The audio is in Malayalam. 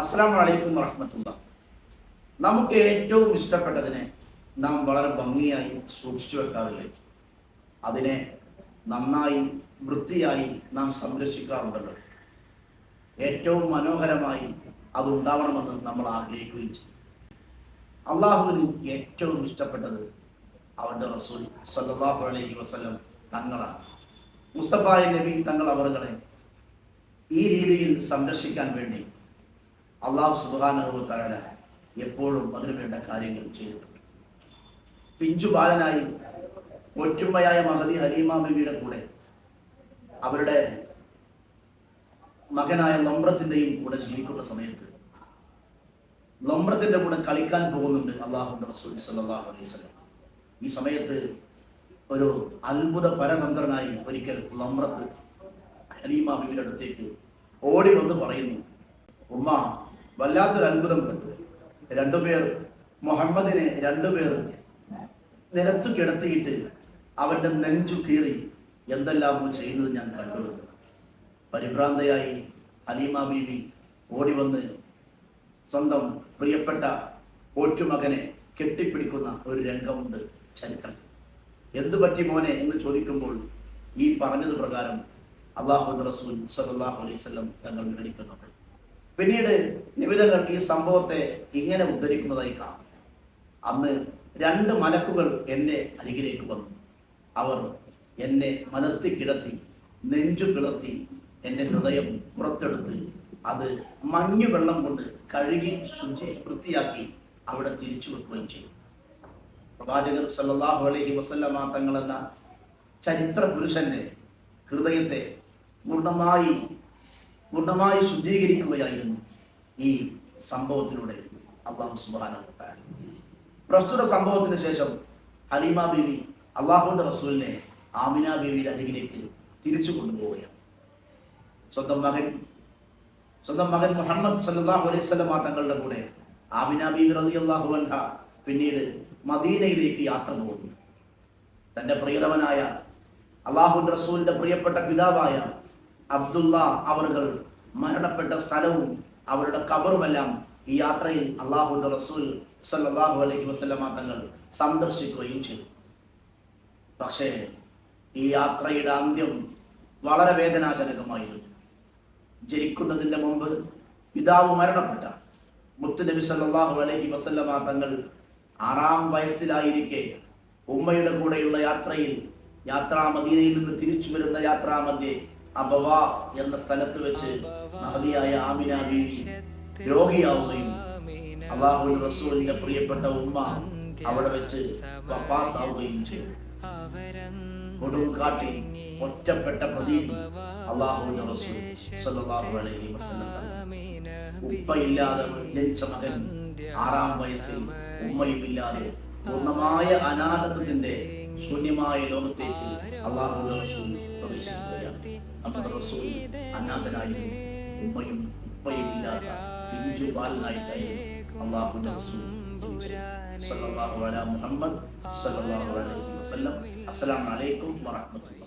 അസ്സാം വലൈക്കും വറഹമത്തുള്ള നമുക്ക് ഏറ്റവും ഇഷ്ടപ്പെട്ടതിനെ നാം വളരെ ഭംഗിയായി സൂക്ഷിച്ചു വെക്കാറില്ലേ? അതിനെ നന്നായി വൃത്തിയായി നാം സംരക്ഷിക്കാറുണ്ടല്ലോ. ഏറ്റവും മനോഹരമായി അത് ഉണ്ടാവണമെന്ന് നമ്മൾ ആഗ്രഹിക്കുകയും ചെയ്യും അള്ളാഹുവിന് ഏറ്റവും ഇഷ്ടപ്പെട്ടത് അവന്റെ റസൂൽ സല്ലാഹു അലൈഹി വസ്ലം തങ്ങളാണ്. മുസ്തഫായ നബി തങ്ങൾ അവറുകളെ ഈ രീതിയിൽ സംരക്ഷിക്കാൻ വേണ്ടി അള്ളാഹു സുബാനുഭവത്താഴ എപ്പോഴും അതിനു വേണ്ട കാര്യങ്ങൾ ചെയ്തിട്ടുണ്ട്. പിഞ്ചു ബാലനായി ഒറ്റുമ്മയായ മഹദി ഹലീമ ബിബിയുടെ കൂടെ അവരുടെ മകനായ നമ്രത്തിന്റെയും കൂടെ ജീവിക്കുന്ന സമയത്ത് ലംബ്രത്തിന്റെ കൂടെ കളിക്കാൻ പോകുന്നുണ്ട് അള്ളാഹുന്റെ റസൂൽ സല്ലല്ലാഹു അലൈഹി വസല്ലം. ഈ സമയത്ത് ഒരു അത്ഭുത പരതന്ത്രനായി ഒരിക്കൽ നമ്രത്ത് ഹലീമ ബിബിയുടെ അടുത്തേക്ക് ഓടി വന്ന് പറയുന്നു ഉമ്മ വല്ലാത്തൊരു അത്ഭുതം കണ്ടു. രണ്ടുപേർ മുഹമ്മദിനെ രണ്ടുപേർ നിരത്തു കിടത്തിയിട്ട് അവന്റെ നെഞ്ചു കീറി എന്തെല്ലാമോ ചെയ്യുന്നത് ഞാൻ കണ്ടു. പരിഭ്രാന്തയായി ഹലീമ ബീവി ഓടി വന്ന് സ്വന്തം പ്രിയപ്പെട്ട പോറ്റുമകനെ കെട്ടിപ്പിടിക്കുന്ന ഒരു രംഗമുണ്ട് ചരിത്രത്തിൽ എന്തു പറ്റി മോനെ എന്ന് ചോദിക്കുമ്പോൾ ഈ പറഞ്ഞത് പ്രകാരം അള്ളാഹു റസൂൽ സലാഹു വസല്ലം തങ്ങൾ വിവരിക്കുന്നുണ്ട് പിന്നീട് നിബിതകൾ ഈ സംഭവത്തെ ഇങ്ങനെ ഉദ്ധരിക്കുന്നതായി കാണാം. അന്ന് രണ്ട് മലക്കുകൾ എന്നെ അരികിലേക്ക് വന്നു. അവർ എന്നെ മലർത്തി കിടത്തി നെഞ്ചു കിളർത്തി എന്റെ ഹൃദയം പുറത്തെടുത്ത് അത് മഞ്ഞു വെള്ളം കൊണ്ട് കഴുകി ശുചി വൃത്തിയാക്കി അവിടെ തിരിച്ചു വെക്കുകയും ചെയ്തു. പ്രവാചകർ സല്ലാഹു അലഹി വസല്ലമ തങ്ങളെന്ന ചരിത്ര പുരുഷന്റെ ഹൃദയത്തെ പൂർണമായി പൂർണമായി ശുദ്ധീകരിക്കുകയായിരുന്നു ഈ സംഭവത്തിലൂടെ. അള്ളാഹു സുബാന പ്രസ്തുത സംഭവത്തിന് ശേഷം ഹലീമ ബീവി അള്ളാഹുന്റെ റസൂലിനെ ആമിന ബീവിയുടെ അരികിലേക്ക് തിരിച്ചു കൊണ്ടുപോവുകയാണ്. സ്വന്തം മകൻ സ്വന്തം മകൻ മുഹമ്മദ് സല്ലാഹു അലൈഹി സ്വലമ തങ്ങളുടെ കൂടെ ആമിന ബീവി റലി അള്ളാഹു അൻഹ പിന്നീട് മദീനയിലേക്ക് യാത്ര പോകുന്നു. തന്റെ പ്രിയതമനായ അള്ളാഹു റസൂലിന്റെ പ്രിയപ്പെട്ട പിതാവായ അബ്ദുള്ള അവറുകൾ മരണപ്പെട്ട സ്ഥലവും അവരുടെ കബറുമെല്ലാം ഈ യാത്രയിൽ അള്ളാഹുന്റെ റസൂൽ സല്ലാഹു അലൈഹി വസല്ലമ തങ്ങൾ സന്ദർശിക്കുകയും ചെയ്തു. പക്ഷേ ഈ യാത്രയുടെ അന്ത്യം വളരെ വേദനാജനകമായിരുന്നു. ജനിക്കുന്നതിന്റെ മുമ്പ് പിതാവ് മരണപ്പെട്ട മുത്തുനബി സല്ലാഹു അലൈഹി വസല്ലമ തങ്ങൾ ആറാം വയസ്സിലായിരിക്കെ ഉമ്മയുടെ കൂടെയുള്ള യാത്രയിൽ യാത്രാമതിയിൽ നിന്ന് തിരിച്ചു വരുന്ന യാത്രാമധ്യേ അബവ എന്ന സ്ഥലത്ത് വെച്ച് നദിയായ ആമിന ബീവി രോഗിയാവുകയും അള്ളാഹു റസൂലിന്റെ പ്രിയപ്പെട്ട ഉമ്മ അവിടെ വെച്ച് വഫാത്താവുകയും ചെയ്തു. കൊടുങ്കാട്ടിൽ ഒറ്റപ്പെട്ട പ്രതീതി അള്ളാഹുവിന്റെ റസൂൽ സല്ലല്ലാഹു അലൈഹി വസല്ലം ഉപ്പയില്ലാതെ ജനിച്ച മകൻ ആറാം വയസ്സിൽ ഉമ്മയുമില്ലാതെ പൂർണമായ അനാഥത്വത്തിന്റെ ശൂന്യമായ ലോകത്തേക്ക് അള്ളാഹുള്ള റസൂൽ പ്രവേശിക്കുകയാണ് നമ്മുടെ റസൂൽ അനാഥനായിരുന്നു. ഉമ്മയും ഉപ്പയും ഇല്ലാത്ത പിഞ്ചു ബാലനായിട്ടായിരുന്നു അള്ളാഹുന്റെ റസൂൽ സല്ലല്ലാഹു അലാ മുഹമ്മദ് സല്ലല്ലാഹു അലൈഹി വസല്ലം. അസ്സലാമു അലൈക്കും വറഹ്മത്തുള്ളാഹി